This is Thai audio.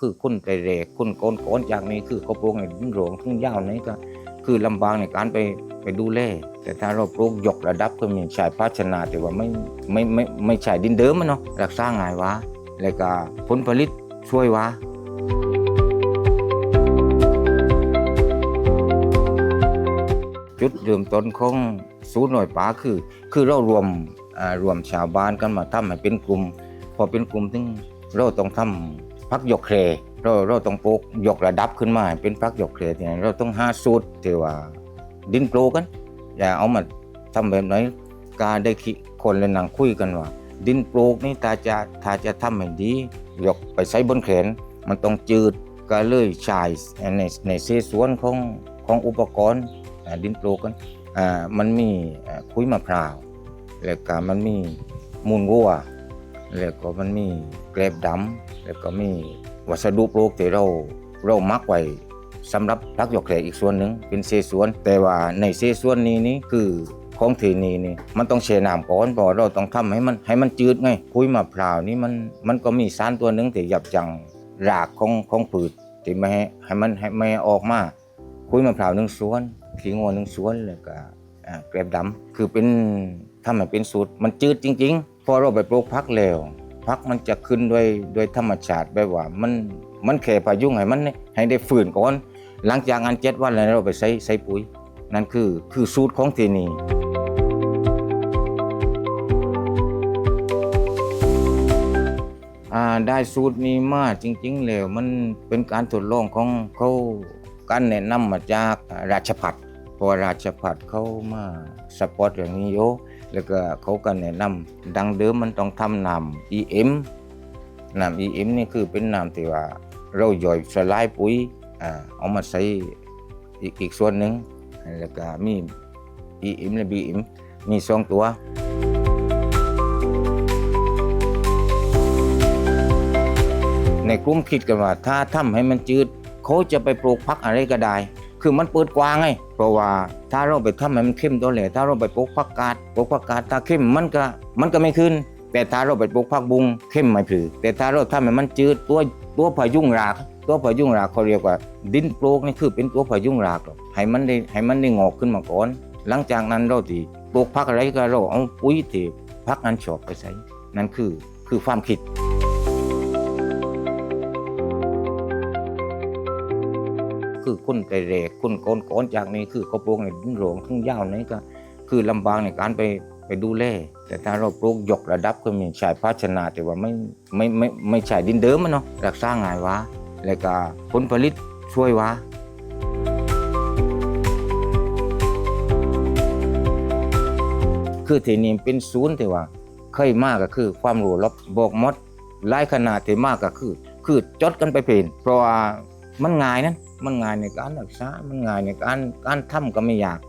คือคุณไตรเรกคุณโกนโกนจากนี้คือเขาปลูกในดินโรงทุ่งยาวนี้ก็คือลำบากในการไปไปดูแลแต่ถ้าเราปลูกยกระดับก็มีใช้ภาชนะแต่ว่าไม่ไม่ไม่ไม่ใช่ดินเดิมมันเนาะรักษาง่ายวะแล้วก็ผลผลิตช่วยวะจุดเริ่มต้นของศูนย์หน่วยป่าคือ คือเรารวมอ่ารวมชาวบ้านกันมาทำให้เป็นกลุ่ม พอเป็นกลุ่มถึงเราต้องทำ พักยกเครเราเราต้องปลูกยกระดับขึ้นมาเป็นพักยกเครเนี่ยเราต้องหาสูตรที่ว่าดินโปรกันอย่าเอามาทำแบบไหนกาได้คิดคนเลยนั่งคุยกันว่า ดินปลูกนี่ถ้าจะถ้าจะทำให้ดียกไปใช้บนแขนมันต้องจืดก็เลยใช้ในในเศษส่วนของของอุปกรณ์ดินปลูกกันอ่ามันมีคุยมะพร้าวแล้วก็มันมีมูลวัวแล้วก็มันมีแกลบดำ แล้วก็มีวัสดุปลูกที่เราเรามักไว้สำหรับพักยกแขกอีกส่วนหนึ่งเป็นเศษส่วน แต่ว่าในเศษส่วนนี้นี่คือของที่นี่นี่มันต้องแช่น้ำก่อนเพราะเราต้องทำให้มันให้มันจืดไงคุยมะพร้าวนี่มันมันก็มีสารตัวหนึ่งที่ยับยั้งรากของของพืชที่ไม่ให้ให้มันให้ไม่ออกมาคุยมะพร้าวหนึ่งส่วนขี้งัวหนึ่งส่วนแล้วก็อ่าแกลบดำคือเป็นทำให้เป็นสูตรมันจืดจริง ๆ พอเราไปปลูกพักแล้ว พักมันจะขึ้นด้วยด้วยธรรมชาติแบบว่ามันมันแค่พายุงให้มันให้ได้ฝืนก่อน หลังจากงานเจ็ดวันแล้วเราไปใส่ใส่ปุ๋ย นั่นคือคือสูตรของที่นี่ได้สูตรนี้มาจริง ๆ แล้วมันเป็นการทดลองของเขาการแนะนำมาจากราชพัฒเพราะราชพัฒเขามาสปอร์ตอย่างนี้โย แล้วก็เขาก็แนะนำดังเดิมมันต้องทำน้ำ EM น้ำ EM นี่คือเป็นนำที่ว่า เราย่อยสลายปุ๋ยอ่าเอามาใส่อีกอีกส่วนหนึ่งแล้วก็มี EM และ BM มีสองตัวในกลุ่มคิดกันว่าถ้าทำให้มันจืด เขาจะไปปลูกพักอะไรก็ได้ คือมันเปิดกว้างไง เพราะว่าถ้าเราไปทำให้มันเข้มตัวเหลวถ้าเราไปปลูกผักกาดปลูกผักกาดถ้าเข้มมันก็มันก็ไม่ขึ้น แต่ถ้าเราไปปลูกผักบุ้งเข้มไม่ผือแต่ถ้าเราทำให้มันจืดตัวตัวพายุงราก ตัวพายุงรากเขาเรียกว่า ดินปลูกนี่คือเป็นตัวพายุงรากหรอกให้มันได้ให้มันได้งอกขึ้นมาก่อน หลังจากนั้นเราที่ปลูกผักอะไรก็เราเอาปุ๋ยที่ผักนั้นชอบไปใส่นั่นคือคือความคิด คือคุณไตรเรกคุณโกนโกนจากนี้คือเขาปลูกในดินหลวงทุ่งยาวนี้ก็คือลำบากในการไปไปดูแลแต่ถ้าเราปลูกยกระดับก็มีใช้ภาชนะแต่ว่าไม่ไม่ไม่ไม่ใช่ดินเดิมมันเนาะรักษาง่ายวะแล้วก็ผลผลิตช่วยวะคือที่นี่เป็นศูนย์ที่ว่าเคยมากก็คือความรู้รบบอกมดหลายขนาดที่มากก็คือ คือจดกันไปเป็นเพราะว่ามันง่ายนั้น มันง่ายในการรักษา มันง่ายในการการทำก็ไม่อยาก